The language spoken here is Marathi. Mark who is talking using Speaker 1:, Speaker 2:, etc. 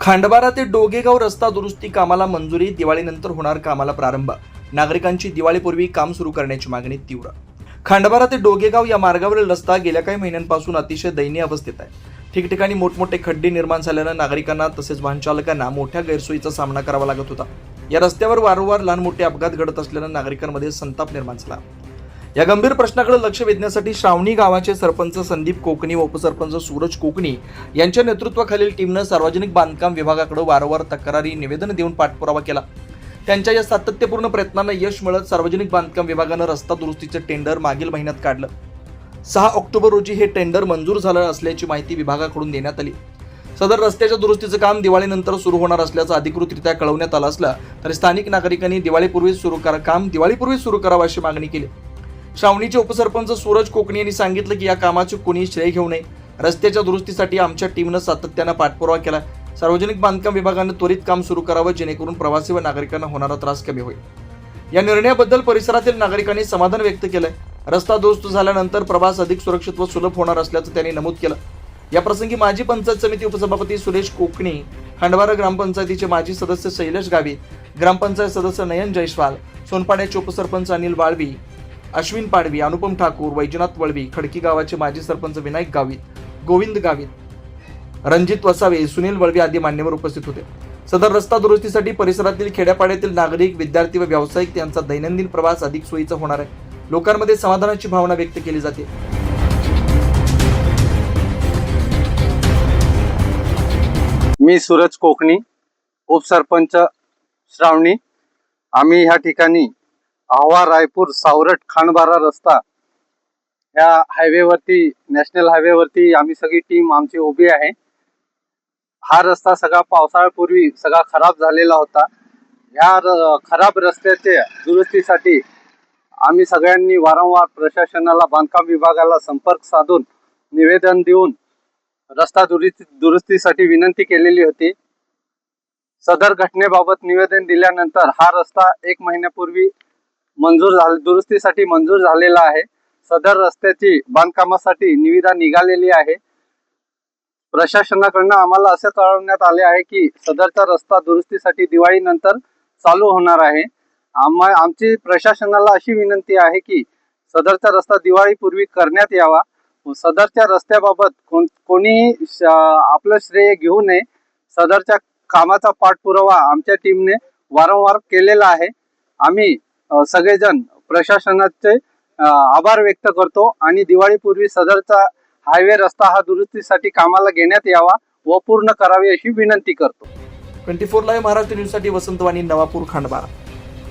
Speaker 1: खांडबारा ते डोगेगाव रस्ता दुरुस्ती कामाला मंजुरी दिवाळीनंतर होणार कामाला प्रारंभ. नागरिकांची दिवाळीपूर्वी काम सुरू करण्याची मागणी तीव्र. खांडबारा ते डोगेगाव या मार्गावरील रस्ता गेल्या काही महिन्यांपासून अतिशय दयनीय अवस्थेत आहे. ठिकठिकाणी मोठमोठे खड्डे निर्माण झाल्यानं नागरिकांना तसेच वाहनचालकांना मोठ्या गैरसोयीचा सामना करावा लागत होता. या रस्त्यावर वारंवार लहान मोठे अपघात घडत असल्यानं नागरिकांमध्ये संताप निर्माण झाला. या गंभीर प्रश्नाकडे लक्ष वेधण्यासाठी श्रावणी गावाचे सरपंच संदीप कोकणी व उपसरपंच सूरज कोकणी यांच्या नेतृत्वाखालील टीमनं सार्वजनिक बांधकाम विभागाकडे वारंवार तक्रारी निवेदन देऊन पाठपुरावा केला. त्यांच्या या सातत्यपूर्ण प्रयत्नांना यश मिळत सार्वजनिक बांधकाम विभागानं रस्ता दुरुस्तीचं टेंडर मागील महिन्यात काढलं. सहा ऑक्टोबर रोजी हे टेंडर मंजूर झालं असल्याची माहिती विभागाकडून देण्यात आली. सदर रस्त्याच्या दुरुस्तीचं काम दिवाळीनंतर सुरू होणार असल्याचं अधिकृतरित्या कळवण्यात आलं असलं तरी स्थानिक नागरिकांनी दिवाळीपूर्वी सुरू करा काम दिवाळीपूर्वी सुरू करावं अशी मागणी केली. श्रावणीचे उपसरपंच सूरज कोकणी यांनी सांगितलं की या कामाचे कोणी श्रेय घेऊ नये. रस्त्याच्या दुरुस्तीसाठी आमच्या टीमनं सातत्यानं पाठपुरावा केला. सार्वजनिक बांधकाम विभागानं त्वरित काम सुरू करावं जेणेकरून प्रवासी व नागरिकांना होणारा त्रास कमी होईल. या निर्णयाबद्दल परिसरातील नागरिकांनी समाधान व्यक्त केलंय. रस्ता दुरुस्त झाल्यानंतर प्रवास अधिक सुरक्षित व सुलभ होणार असल्याचं त्यांनी नमूद केलं. या प्रसंगी माजी पंचायत समिती उपसभापती सुरेश कोकणी खंडवारा ग्रामपंचायतीचे माजी सदस्य शैलेश गावित ग्रामपंचायत सदस्य नयन जयस्वाल सोनपाड्याचे उपसरपंच अनिल वाळवी अश्विन पाडवी अनुपम ठाकूर वैजनाथ वळवी खडकी गावाचे माजी सरपंच विनायक गावित गोविंद गावित रणजित वसावे सुनील वळवी आदी मान्यवर उपस्थित होते. सदर रस्ता दुरुस्तीसाठी परिसरातील खेड्यापाड्यातील नागरिक विद्यार्थी व व्यावसायिक यांचा दैनंदिन प्रवास अधिक सोयीचा होणार आहे. लोकांमध्ये समाधानाची भावना व्यक्त केली जाते.
Speaker 2: मी सूरज कोकणी उपसरपंच श्रावणी. आम्ही ह्या ठिकाणी आव्हा रायपूर सावरट खांडबारा रस्ता. ह्या हायवेवरती नॅशनल हायवेवरती आम्ही सगळी टीम आमची उभी आहे. हा रस्ता सगळा पावसाळ्यापूर्वी सगळा खराब झालेला होता. ह्या खराब रस्त्याच्या दुरुस्तीसाठी आम्ही सगळ्यांनी वारंवार प्रशासनाला बांधकाम विभागाला संपर्क साधून निवेदन देऊन रस्ता दुरुस्ती दुरुस्तीसाठी विनंती केलेली होती. सदर घटनेबाबत निवेदन दिल्यानंतर हा रस्ता एक महिन्यापूर्वी मंजूर झाले दुरुस्तीसाठी मंजूर झालेला आहे. सदर रस्त्याची बांधकामासाठी निविदा निघालेली आहे. प्रशासनाकडनं आम्हाला असे कळवण्यात आले आहे की सदरचा रस्ता दुरुस्तीसाठी दिवाळीनंतर चालू होणार आहे. आम्हा आमची प्रशासनाला अशी विनंती आहे की सदरचा रस्ता दिवाळीपूर्वी करण्यात यावा. सदरच्या रस्त्याबाबत कोण कोणीही श- आपलं श्रेय घेऊ नये. सदरच्या कामाचा पाठपुरावा आमच्या टीमने वारंवार केलेला आहे. आम्ही सगळेजण प्रशासनाचे आभार व्यक्त करतो आणि दिवाळीपूर्वी सदरचा हायवे रस्ता हा दुरुस्तीसाठी कामाला घेण्यात यावा व पूर्ण करावी अशी विनंती करतो.
Speaker 1: ट्वेंटी फोर लाईव्ह महाराष्ट्र न्यूजसाठी वसंतवाणी नवापूर खांडबारा